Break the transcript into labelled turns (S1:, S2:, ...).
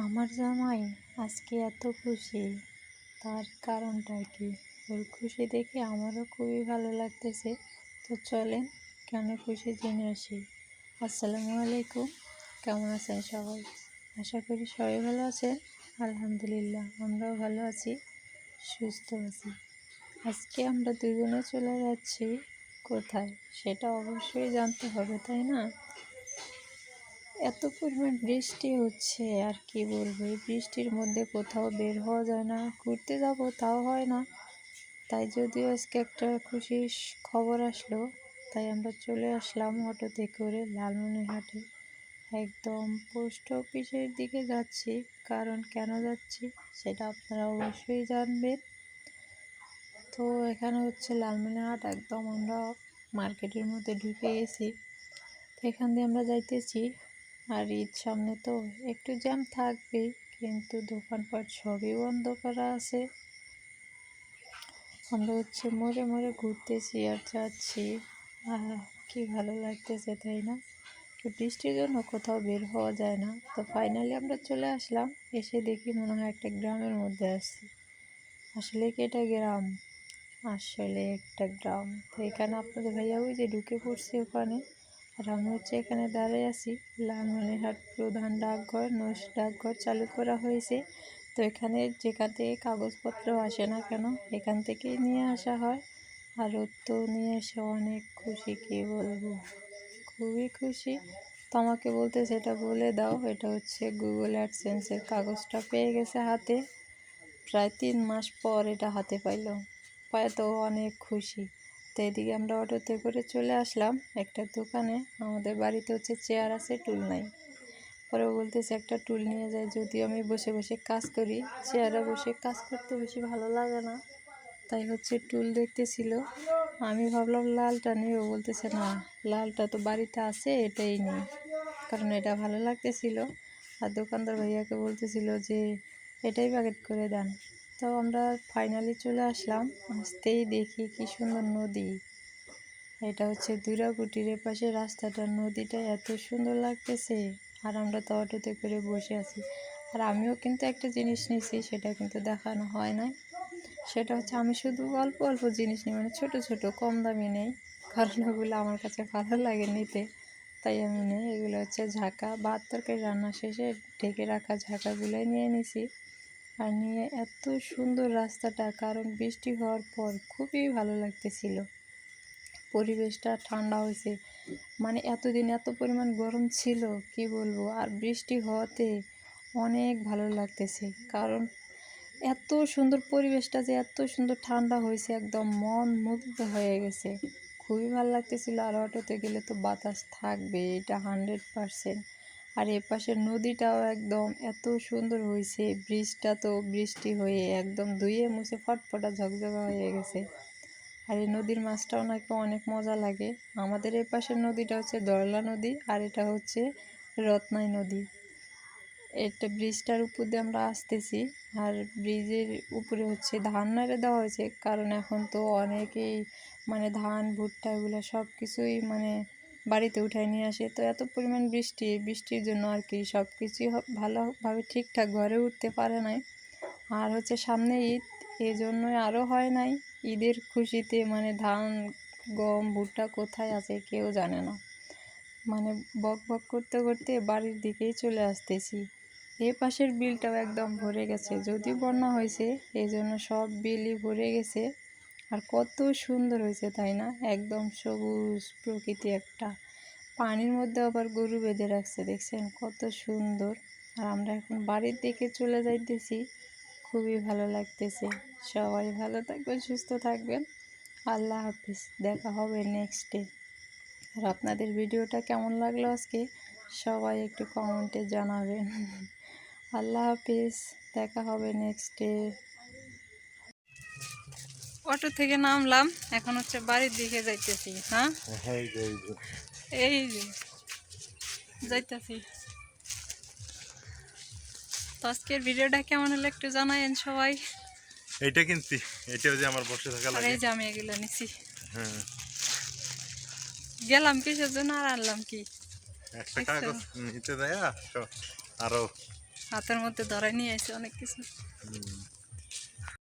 S1: আমার জামাই আজকে এত খুশি। তার কারণটা কি? ওর খুশি দেখে আমারও খুবই ভালো লাগতেছে। তো চলেন, কেন খুশি জেনে আসি। আসসালামু আলাইকুম। কেমন আছেন সবাই? আশা করি সবাই ভালো আছেন। আলহামদুলিল্লাহ, আমরাও ভালো আছি, সুস্থ আছি। আজকে আমরা দুজনে চলে যাচ্ছি কোথায়? সেটা অবশ্যই জানতে হবে, তাই না? এত পরিমাণ বৃষ্টি হচ্ছে, আর কি বলব? এই বৃষ্টির মধ্যে কোথাও বের হওয়া যায় না, ঘুরতে যাব, তাও হয় না। তাই যদিও আজকে একটা খুশির খবর আসলো, তাই আমরা চলে আসলাম অটোতে করে লালমনিরহাটে। একদম পোস্ট অফিসের দিকে যাচ্ছি, কারণ কেন যাচ্ছি সেটা আপনারা অবশ্যই জানবেন। তো এখানে হচ্ছে লালমনিরহাট, একদম আমরা মার্কেটের মধ্যে ঢুকে গেছি। তো এখান দিয়ে আমরা যাইতেছি আর ঈদ সামনে তো একটু জ্যাম থাকবেই, কিন্তু দোকানপাট সবই বন্ধ করা আছে। আমরা হচ্ছে মোড়ে মোড়ে ঘুরতেছি আর যাচ্ছি। আহ কি ভালো লাগতেছে, তাই না? তো বৃষ্টির জন্য কোথাও বের হওয়া যায় না। তো ফাইনালি আমরা চলে আসলাম, এসে দেখি মনে হয় একটা গ্রামের মধ্যে আসছি আসলে কি এটা গ্রাম? আসলে একটা গ্রাম। তো এখানে আপনাদের ভাইয়া ওই যে ঢুকে পড়ছে ওখানে। আর আমি হচ্ছে এখানে দাঁড়িয়ে আছি। লালমনিরহাট প্রধান ডাকঘর, নৈশ ডাকঘর চালু করা হয়েছে। তো এখানে যেখান থেকে কাগজপত্র আসে না কেন, এখান থেকেই নিয়ে আসা হয়। আর তো নিয়ে এসে অনেক খুশি, কী বলব? খুবই খুশি। তো আমাকে বলতে সেটা বলে দাও, এটা হচ্ছে গুগল অ্যাডসেন্সের কাগজটা পেয়ে গেছে হাতে। প্রায় তিন মাস পর এটা হাতে পাইলো। পায়ে তো অনেক খুশি। তো এদিকে আমরা অটোতে করে চলে আসলাম একটা দোকানে। আমাদের বাড়িতে হচ্ছে চেয়ার আছে, টুল নাই। পরে বলতেছে, একটা টুল নিয়ে যায় যদিও আমি বসে বসে কাজ করি। চেয়ারে বসে কাজ করতে বেশি ভালো লাগে না। তাই হচ্ছে টুল দেখতেছিল। আমি ভাবলাম, লালটা ও বলতেছে, না, লালটা তো বাড়িতে আছে, এটাই নেই। কারণ এটা ভালো লাগতেছিল। আর দোকানদার ভাইয়াকে বলতেছিল যে, এটাই প্যাকেট করে দেন। তো আমরা ফাইনালি চলে আসলাম। আসতেই দেখি কি সুন্দর নদী। এটা হচ্ছে দুরাকুটির পাশে রাস্তাটা নদীটা এত সুন্দর লাগতেছে। আর আমরা তো অটোতে করে বসে আছি। আর আমিও কিন্তু একটা জিনিস নিয়েছি সেটা কিন্তু দেখানো হয় না সেটা হচ্ছে আমি শুধু অল্প অল্প জিনিস নিই মানে ছোট ছোট, কম দামি নেই। কারণ ওগুলো আমার কাছে ভালো লাগে নিতে। তাই আমি নেই। এগুলো হচ্ছে ঝাঁকা। ভাত তরকারি রান্না শেষে ঢেকে রাখা ঝাঁকাগুলোই নিয়ে নিছি। আর নিয়ে এত সুন্দর রাস্তাটা, কারণ বৃষ্টি হওয়ার পর খুবই ভালো লাগতেছিল। পরিবেশটা ঠান্ডা হয়েছে। মানে এতদিন এত পরিমাণ গরম ছিল, কি বলব? আর বৃষ্টি হওয়াতে অনেক ভালো লাগতেছে। কারণ এত সুন্দর পরিবেশটা যে এত সুন্দর ঠান্ডা হয়েছে, একদম মন মুগ্ধ হয়ে গেছে। খুবই ভালো লাগতেছিল। আর অটোতে গেলে তো বাতাস থাকবে এটা হান্ড্রেড পারসেন্ট আর এ পাশের নদীটাও একদম এত সুন্দর হয়েছে। ব্রিজটা তো বৃষ্টি হয়ে একদম ধুয়ে মুছে ফটফটা ঝকঝকা হয়ে গেছে। আর এই নদীর মাছটাও নাকি অনেক মজা লাগে। আমাদের এই নদীটা হচ্ছে দরলা নদী আর এটা হচ্ছে রত্নাই নদী। এটা ব্রিজটার উপর দিয়ে আমরা আসতেছি আর ব্রিজের উপরে হচ্ছে ধান নাড়ে দেওয়া হয়েছে। কারণ এখন তো অনেকেই মানে ধান, ভুট্টা এগুলো সব কিছুই মানে বাড়িতে উঠায় নিয়ে আসে। তো এত পরিমাণ বৃষ্টি, বৃষ্টির জন্য আর কি সব কিছুই ভালোভাবে ঠিকঠাক ঘরে উঠতে পারে নাই। আর হচ্ছে সামনে ঈদ এই জন্যই আরও হয় নাই। ঈদের খুশিতে মানে ধান, গম, ভুট্টা কোথায় আছে কেউ জানে না। মানে বক বক করতে করতে বাড়ির দিকেই চলে আসতেছি। এ পাশের বিলটাও একদম ভরে গেছে। যদিও বন্যা হয়েছে এই জন্য সব বিলই ভরে গেছে। আর কত সুন্দর হয়েছে, তাই না? একদম সবুজ প্রকৃতি একটা। পানির মধ্যে আবার গরু বেঁধে রাখছে, দেখছেন? কত সুন্দর। আর আমরা এখন বাড়ির দিকে চলে যাইতেছি। খুবই ভালো লাগতেছে। সবাই ভালো থাকবেন, সুস্থ থাকবেন। আল্লাহ হাফিজ। দেখা হবে নেক্সট ডে আর আপনাদের ভিডিওটা কেমন লাগল আজকে? সবাই একটু কমেন্টে জানাবেন। আল্লাহ হাফিজ। দেখা হবে নেক্সট ডে অটো থেকে নামলাম এখন হচ্ছে বাড়ির দিকে যাইতেছি হ্যাঁ?
S2: হ্যাঁ এই যে,
S1: যাইতেছি। তো আজকের ভিডিওটা কেমন হলো একটু জানায়েন সবাই।
S2: এইটা কিনছি এটাও যে আমার বসে থাকা লাগে।
S1: এই যে আমি এগুলো নিছি।
S2: হ্যাঁ।
S1: গেলাম কিসের জন্য আর আনলাম কি?
S2: একটা? কাগজ নিতে দেয়া আরও।
S1: হাতের মধ্যে ধরাই নিয়ে আসে অনেক কিছু।